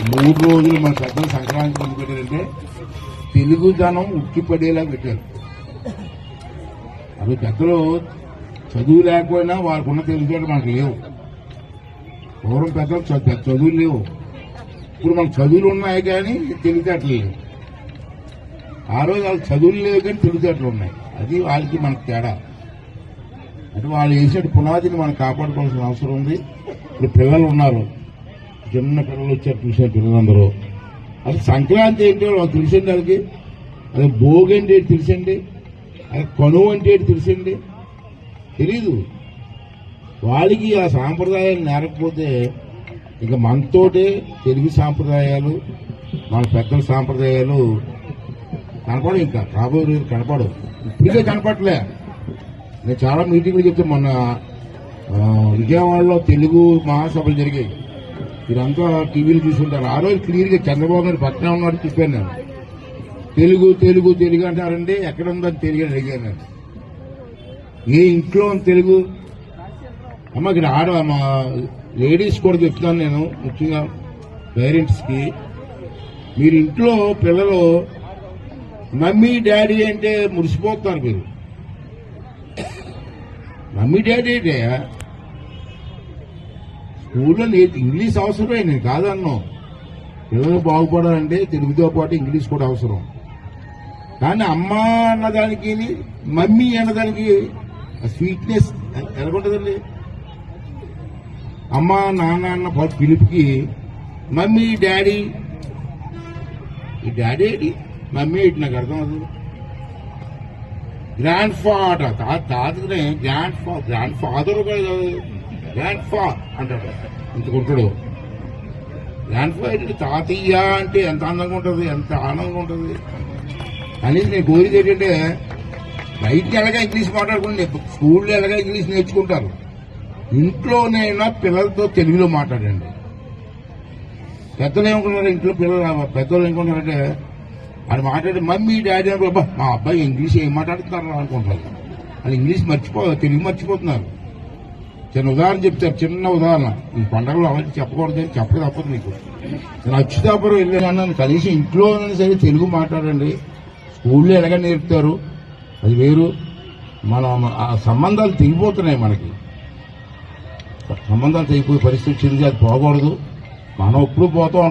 మూడు రోజులు మన పెద్దలు సంక్రాంతి ముందు పెట్టారంటే తెలుగు జనం ఉక్కిపడేలా పెట్టారు. అవి పెద్దలు చదువు లేకపోయినా వాళ్ళకున్న ఉన్న మనకు లేవు. పూర్వం పెద్దలు చదువులు లేవు. ఇప్పుడు మనకు చదువులు ఉన్నాయి కానీ తెలివితేటలు లేవు. ఆ రోజు వాళ్ళకి చదువులు లేవు కానీ తెలివితేటలు ఉన్నాయి. అది వాళ్ళకి మనకు తేడా. అంటే వాళ్ళు వేసే పునాదిని మనం కాపాడుకోవాల్సిన అవసరం ఉంది. ఇప్పుడు పిల్లలు ఉన్నారు. చిన్న పిల్లలు వచ్చారు చూసిన పిల్లలందరూ అది సంక్రాంతి ఏంటో వాళ్ళకి తెలిసింది వాళ్ళకి? అది భోగి అంటే ఏంటి తెలిసండి అది కనువు అంటే ఏంటి తెలిసండి తెలీదు. వాళ్ళకి ఆ సాంప్రదాయాలు నేరకపోతే ఇక మనతోటే తెలుగు సాంప్రదాయాలు మన పెద్దల సాంప్రదాయాలు కనపడవు ఇంకా. రాబోయే రోజులు కనపడవు. ఇప్పటికే కనపడలే నేను చాలా మీటింగ్లు చెప్తే మొన్న విజయవాడలో తెలుగు మహాసభలు జరిగాయి. మీరంతా టీవీలు చూసుంటారు ఆ రోజు క్లియర్గా చంద్రబాబు గారు పక్కన ఉన్నాడు చెప్పాను నేను. తెలుగు తెలుగు తెలుగు అంటారండి ఎక్కడ ఉందని తెలుగు అడిగాను నేను. ఏ ఇంట్లో తెలుగు? అమ్మ ఇక్కడ ఆడ మా లేడీస్ కూడా చెప్తాను నేను ముఖ్యంగా పేరెంట్స్కి. మీరు ఇంట్లో పిల్లలు మమ్మీ డాడీ అంటే మురిసిపోతున్నారు మీరు. మమ్మీ డాడీ అంటే స్కూల్లో లేదు ఇంగ్లీష్ అవసరమే నేను కాదన్నాను పిల్లలు బాగుపడాలంటే తెలుగుతో పాటు ఇంగ్లీష్ కూడా అవసరం. కానీ అమ్మ అన్నదానికి మమ్మీ అన్నదానికి స్వీట్నెస్ ఎలాగుంటుందండి? అమ్మ నాన్న అన్న పిలుపుకి మమ్మీ డాడీ. ఈ డాడీ ఏంటి? మమ్మీ ఏంటి? నాకు అర్థం అవుతుంది గ్రాండ్ ఫాదర్ తాత తాతనే గ్రాండ్ ఫా గ్రాండ్ ఫాదర్ ల్యాండ్ ఫా అంటాడు. ఇంతకుంటాడు ల్యాండ్ ఫా ఏంటి తాతయ్య అంటే ఎంత అందంగా ఉంటుంది ఎంత ఆనందంగా ఉంటుంది. అనేది నేను కోరిక ఏంటంటే బయటికి ఎలాగా ఇంగ్లీష్ మాట్లాడుకుంటే స్కూల్లో ఎలాగా ఇంగ్లీష్ నేర్చుకుంటారు. ఇంట్లోనైనా పిల్లలతో తెలుగులో మాట్లాడండి. పెద్దలు ఏమనుకున్నారు ఇంట్లో పిల్లలు పెద్దలు ఏమనుకుంటారంటే అది మాట్లాడే మమ్మీ డాడీ అనుకో మా అబ్బాయి ఇంగ్లీష్ ఏం మాట్లాడుతున్నారు అనుకుంటారు. వాళ్ళు ఇంగ్లీష్ మర్చిపో తెలుగు మర్చిపోతున్నారు. చిన్న ఉదాహరణ చెప్తారు చిన్న ఉదాహరణ. ఈ పండగలో అవన్నీ చెప్పకూడదు అని చెప్పక తప్పదు మీకు. నేను అచ్యుతాపురం వెళ్ళాను కనీసం ఇంట్లో సరే తెలుగు మాట్లాడండి. స్కూల్లో ఎలాగ నేర్పుతారు? అది వేరు. మన ఆ సంబంధాలు తెగిపోతున్నాయి మనకి. సంబంధాలు తెగిపోయే పరిస్థితి వచ్చింది అది పోకూడదు. మనం ఎప్పుడు పోతాం